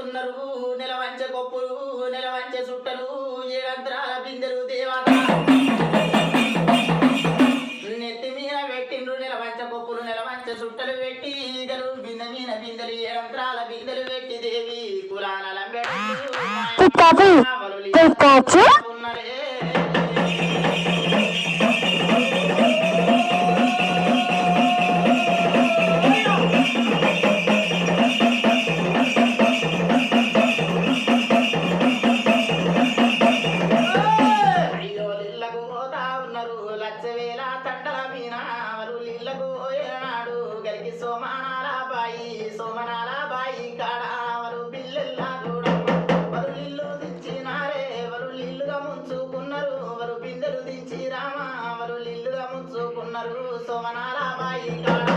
ఎత్తున్నారు నెలవంచ కొప్పులు నెలవంచ సుట్టలు ఏడంతరాల బిందెలు దేవత. నెత్తి మీద పెట్టిండ్రు నెలవంచ కొప్పులు నెలవంచ సుట్టలు పెట్టి ఈగలు బిందె మీద బిందెలు ఏడంతరాల బిందెలు పెట్టి దేవి కులానలం పితాజీ ఉన్నారు లక్ష వేల తండల మీన వారు లిల్లకు పోయేనాడు గలికి సోమనాల బాయి సోమనాల బాయి కాడ వారు పిల్లల్లా కూడా వారు లిల్లు దించినారే వారు లిల్లుగా ముంచుకున్నారు. వారు బిందెలు దించి రామ వారు లిల్లుగా ముంచుకున్నారు. సోమనాల బాయి కాడ